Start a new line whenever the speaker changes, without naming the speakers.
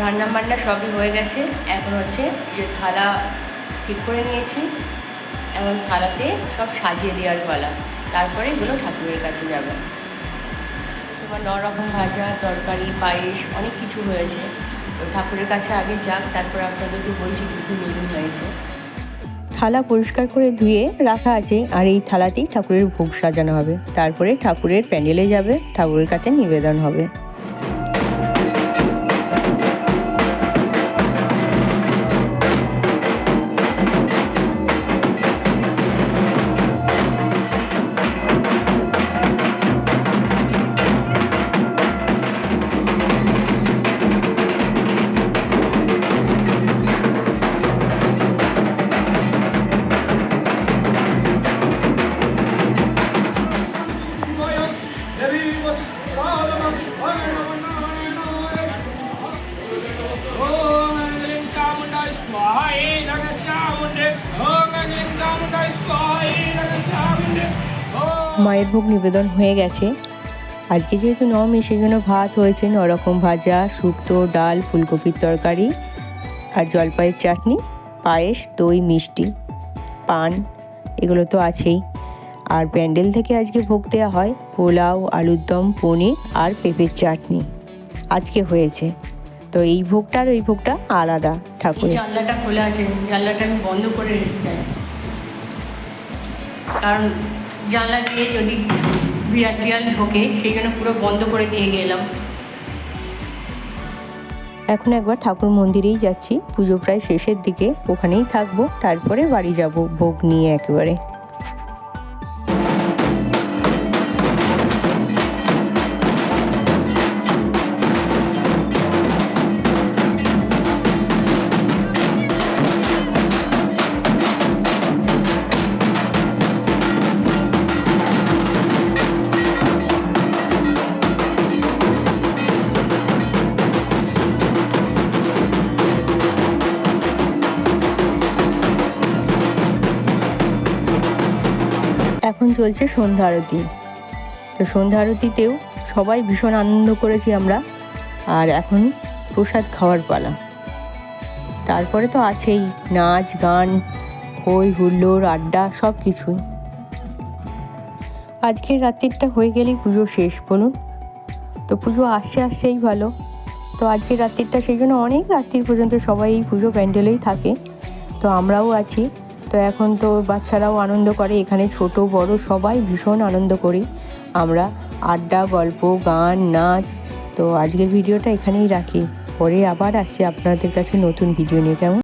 রান্না বান্না সবই হয়ে গেছে। এখন হচ্ছে যে থালা ঠিক করে নিয়েছি। এবং থালাতে সব সাজিয়ে দেওয়ার পালা। তারপরে এগুলো ঠাকুরের কাছে যাবে। তোমার ন রকম ভাজা, তরকারি, পায়েস অনেক কিছু হয়েছে। তো ঠাকুরের কাছে আগে যাক, তারপর আপনাদেরকে বলছি কী কী মেনু হয়েছে। থালা পরিষ্কার করে ধুয়ে রাখা আছে আর এই থালাতেই ঠাকুরের ভোগ সাজানো হবে। তারপরে ঠাকুরের প্যান্ডেলে যাবে, ঠাকুরের কাছে নিবেদন হবে। মায়ের ভোগ নিবেদন হয়ে গেছে। আজকে যেহেতু নবমী সেই জন্য ভাত হয়েছে নরকম ভাজা, শুক্তো, ডাল, ফুলকপির তরকারি আর জলপাইয়ের চাটনি, পায়েস, দই, মিষ্টি, পান, এগুলো তো আছেই। আর প্যান্ডেল থেকে আজকে ভোগ দেওয়া হয় পোলাও, আলুর দম, পনির আর পেঁপের চাটনি। আজকে হয়েছে। তো এই ভোগটা আর ওই ভোগটা আলাদা ঠাকুরের। জানলাটা খোলা আছে, জানলাটা আমি বন্ধ করে রেখে যাই কারণ জানলা দিয়ে যদি বিড়াল টিয়াল ঢোকে, সেই জন্য পুরো বন্ধ করে দিয়ে গেলাম। এখন একবার ঠাকুর মন্দিরেই যাচ্ছি। পুজো প্রায় শেষের দিকে, ওখানেই থাকব, তারপরে বাড়ি যাব ভোগ নিয়ে একেবারে। এখন চলছে সন্ধ্যা আরতি। তো সন্ধ্যা আরতিতেও সবাই ভীষণ আনন্দ করেছি আমরা। আর এখন প্রসাদ খাওয়ার পালা। তারপরে তো আছেই নাচ, গান হই হুল্লোড়, আড্ডা, সব কিছুই। আজকের রাত্রিটা হয়ে গেলেই পুজো শেষ, বলুন। তো পুজো আসছে, আসছেই ভালো। তো আজকের রাত্রিটা সেই জন্য অনেক রাত্রির পর্যন্ত সবাই এই পুজো প্যান্ডেলেই থাকে। তো আমরাও আছি। তো এখন তো বাচ্চারাও আনন্দ করে, এখানে ছোট, বড়, সবাই ভীষণ আনন্দ করি। আমরা আড্ডা, গল্প, গান, নাচ, তো আজকের ভিডিওটা এখানেই রাখি। পরে আবার আসছি আপনাদের কাছে নতুন ভিডিও নিয়ে। কেমন?